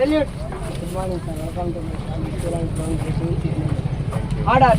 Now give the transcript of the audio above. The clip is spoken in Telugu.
Salute. Good morning sir welcome to my order